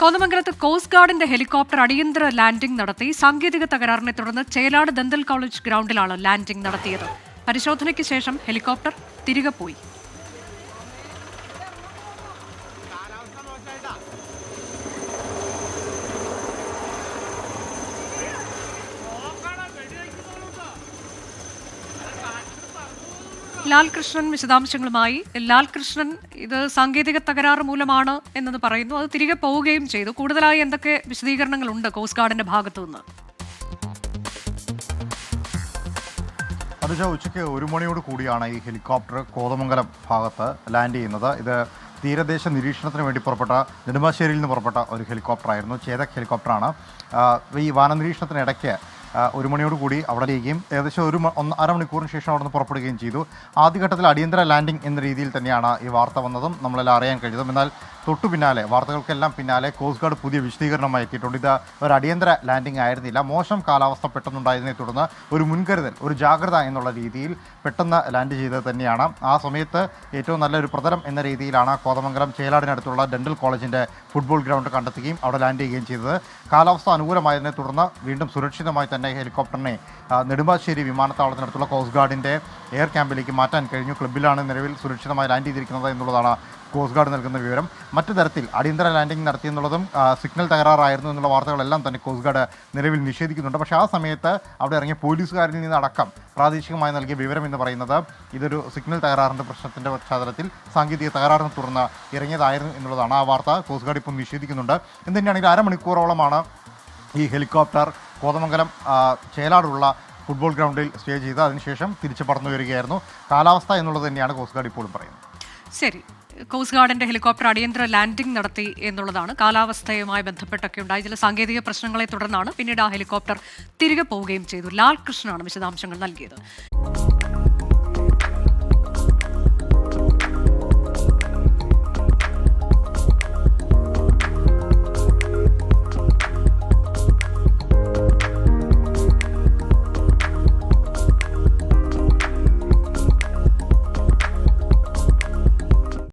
കോതമംഗലത്ത് കോസ്റ്റ് ഗാർഡിന്റെ ഹെലികോപ്റ്റർ അടിയന്തര ലാൻഡിംഗ് നടത്തി. സാങ്കേതിക തകരാറിനെ തുടർന്ന് ചേലാട് ദന്തൽ കോളേജ് ഗ്രൗണ്ടിലാണ് ലാൻഡിംഗ് നടത്തിയത്. പരിശോധനയ്ക്ക് ശേഷം ഹെലികോപ്റ്റർ തിരികെ പോയി. ലാൽകൃഷ്ണൻ വിശദാംശങ്ങളുമായി. ലാൽകൃഷ്ണൻ ഇത് സാങ്കേതിക തകരാറ് മൂലമാണ് എന്നത് പറയുന്നു. അത് തിരികെ പോവുകയും ചെയ്തു. കൂടുതലായി എന്തൊക്കെ വിശദീകരണങ്ങളുണ്ട് കോസ്റ്റ് ഗാർഡിന്റെ ഭാഗത്തു നിന്ന് അതുച ഉച്ചയ്ക്ക് ഒരു മണിയോട് കൂടിയാണ് ഈ ഹെലികോപ്റ്റർ കോതമംഗലം ഭാഗത്ത് ലാൻഡ് ചെയ്യുന്നത്. ഇത് തീരദേശ നിരീക്ഷണത്തിന് വേണ്ടി പുറപ്പെട്ട നെടുമ്പാശ്ശേരിയിൽ നിന്ന് പുറപ്പെട്ട ഒരു ഹെലികോപ്റ്ററായിരുന്നു. ചേതക് ഹെലികോപ്റ്ററാണ്. ഈ വാനനിരീക്ഷണത്തിനിടയ്ക്ക് ഒരു മണിയോട് കൂടി അവിടെ ചെയ്യുകയും ഏകദേശം ഒരു അരമണിക്കൂറിന് ശേഷം അവിടെ നിന്ന് പുറപ്പെടുകയും ചെയ്തു. ആദ്യഘട്ടത്തിൽ അടിയന്തര ലാൻഡിംഗ് എന്ന രീതിയിൽ തന്നെയാണ് ഈ വാർത്ത വന്നതും നമ്മളെല്ലാം അറിയാൻ കഴിഞ്ഞതും. എന്നാൽ തൊട്ടു പിന്നാലെ വാർത്തകൾക്കെല്ലാം പിന്നാലെ കോസ്റ്റ് ഗാർഡ് പുതിയ വിശദീകരണമായി എത്തിയിട്ടുണ്ട് ഇത് ഒരു അടിയന്തര ലാൻഡിംഗ് ആയിരുന്നില്ല. മോശം കാലാവസ്ഥ പെട്ടെന്നുണ്ടായതിനെ തുടർന്ന് ഒരു മുൻകരുതൽ ഒരു ജാഗ്രത എന്നുള്ള രീതിയിൽ പെട്ടെന്ന് ലാൻഡ് ചെയ്തത് തന്നെയാണ്. ആ സമയത്ത് ഏറ്റവും നല്ലൊരു പ്രതലം എന്ന രീതിയിലാണ് കോതമംഗലം ചേലാടിനടുത്തുള്ള ഡെന്റൽ കോളേജിന്റെ ഫുട്ബോൾ ഗ്രൗണ്ട് കണ്ടെത്തുകയും അവിടെ ലാൻഡ് ചെയ്യുകയും ചെയ്തത്. കാലാവസ്ഥ അനുകൂലമായതിനെ തുടർന്ന് വീണ്ടും സുരക്ഷിതമായി തന്നെ ഹെലികോപ്റ്ററിനെ ആ, നെടുമ്പാശ്ശേരി വിമാനത്താവളത്തിനടുത്തുള്ള കോസ്റ്റ് ഗാർഡിന്റെ എയർ ക്യാമ്പിലേക്ക് മാറ്റാൻ കഴിഞ്ഞു. ക്ലബിലാണ് നിലവിൽ സുരക്ഷിതമായി ലാൻഡ് ചെയ്തിരിക്കുന്നത് എന്നുള്ളതാണ് കോസ്റ്റ് ഗാർഡ് നൽകുന്ന വിവരം. മറ്റു തരത്തിൽ അടിയന്തര ലാൻഡിംഗ് നടത്തിയെന്നുള്ളതും സിഗ്നൽ തകരാറായിരുന്നു എന്നുള്ള വാർത്തകളെല്ലാം തന്നെ കോസ്റ്റ് ഗാർഡ് നിലവിൽ നിഷേധിക്കുന്നുണ്ട്. പക്ഷേ ആ സമയത്ത് അവിടെ ഇറങ്ങിയ പോലീസുകാരിൽ നിന്ന് അടക്കം പ്രാദേശികമായി നൽകിയ വിവരം എന്ന് പറയുന്നത് ഇതൊരു സിഗ്നൽ തകരാറിന്റെ പ്രശ്നത്തിന്റെ പശ്ചാത്തലത്തിൽ സാങ്കേതിക തകരാറിനെ തുടർന്ന് ഇറങ്ങിയതായിരുന്നു എന്നുള്ളതാണ് ആ വാർത്ത കോസ്റ്റ് ഗാർഡ് ഇപ്പോൾ നിഷേധിക്കുന്നുണ്ട്. എന്തുതന്നെയാണെങ്കിൽ അരമണിക്കൂറോളമാണ് ഈ ഹെലികോപ്റ്റർ കോതമംഗലം ചേലാടുള്ള ഫുട്ബോൾ ഗ്രൗണ്ടിൽ സ്റ്റേ ചെയ്ത് അതിനുശേഷം തിരിച്ചു പറന്നു വരികയായിരുന്നു. കാലാവസ്ഥ എന്നുള്ളത് തന്നെയാണ് കോസ്റ്റ് ഗാർഡ് ഇപ്പോഴും പറയുന്നത്. ശരി. കോസ്റ്റ് ഗാർഡിന്റെ ഹെലികോപ്റ്റർ അടിയന്തര ലാൻഡിംഗ് നടത്തി എന്നുള്ളതാണ് കാലാവസ്ഥയുമായി ബന്ധപ്പെട്ടൊക്കെ ഉണ്ടായ ചില സാങ്കേതിക പ്രശ്നങ്ങളെ തുടർന്നാണ് പിന്നീട് ആ ഹെലികോപ്റ്റർ തിരികെ പോവുകയും ചെയ്തു. ലാൽ കൃഷ്ണനാണ് വിശദാംശങ്ങൾ നൽകിയത്.